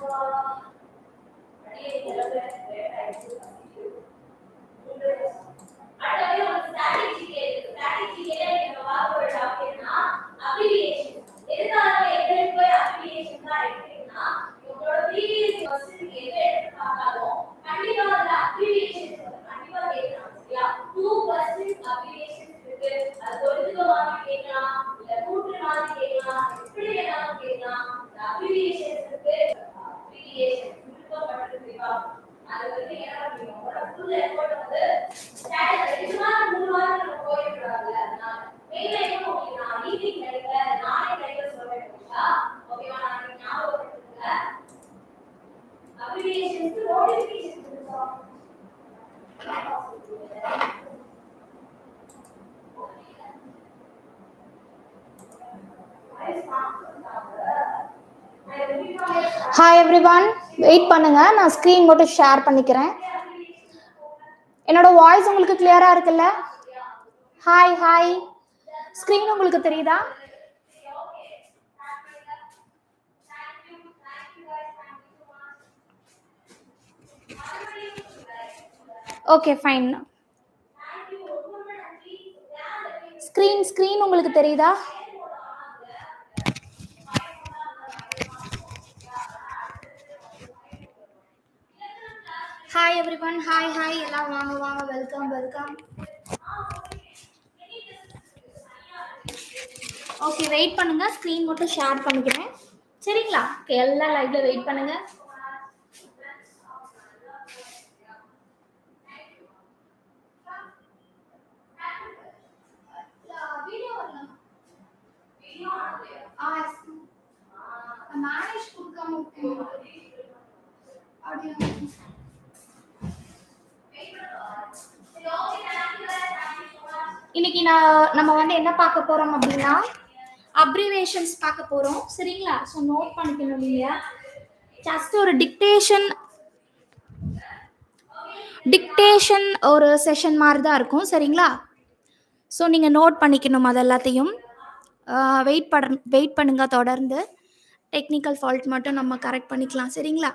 Ready? Hi hi everyone wait பண்ணுங்க. நான் screen மட்டும் ஷேர் பண்ணிக்கிறேன். என்னோட வாய்ஸ் உங்களுக்கு கிளியரா இருக்குல்ல? ஹாய் ஹாய் ஸ்க்ரீன் உங்களுக்கு தெரியுதா? ஓகே ஃபைன் ஸ்க்ரீன் ஸ்க்ரீன் உங்களுக்கு தெரியுதா? Hi everyone hi hi எல்லாம் வாங்க வாங்க. வெல்கம் வெல்கம் ஓகே வெயிட் பண்ணுங்க. ஸ்க்ரீன் மட்டும் ஷேர் பண்ணிக்கிறேன். சரிங்களா? ஓகே எல்லா லைவ்ல வெயிட் பண்ணுங்க. மேனேஜ் கொடுக்காம இன்னைக்கு நான் நம்ம வந்து என்ன பார்க்க போறோம் அப்படின்னா அப்ரிவேஷன்ஸ் பார்க்க போறோம். சரிங்களா? ஸோ நோட் பண்ணிக்கணும் இல்லையா? ஜஸ்ட் ஒரு டிக்டேஷன் டிக்டேஷன் ஒரு செஷன் மாதிரி தான் இருக்கும். சரிங்களா? ஸோ நீங்கள் நோட் பண்ணிக்கணும் அது எல்லாத்தையும். வெயிட் பண்ண வெயிட் பண்ணுங்கள் தொடர்ந்து. டெக்னிக்கல் ஃபால்ட் மட்டும் நம்ம கரெக்ட் பண்ணிக்கலாம். சரிங்களா?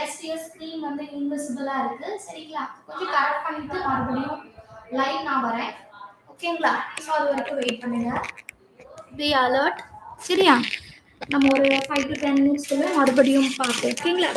எஸ்டிஎஸ் ஸ்க்ரீன் வந்து இன்விசிபிளா இருக்கு. சரிங்களா? கொஞ்சம் கரெக்ட் பண்ணிட்டு மறுபடியும் லைன் நான் வரேன். ஓகேங்களா? ஸோ அது வரைக்கும் வெயிட் பண்ணுங்க. பி அலர்ட் சரியா? நம்ம ஒரு ஃபைவ் டு டென் மினிட்ஸ்க்குள்ள மறுபடியும் பார்ப்போம். ஓகேங்களா?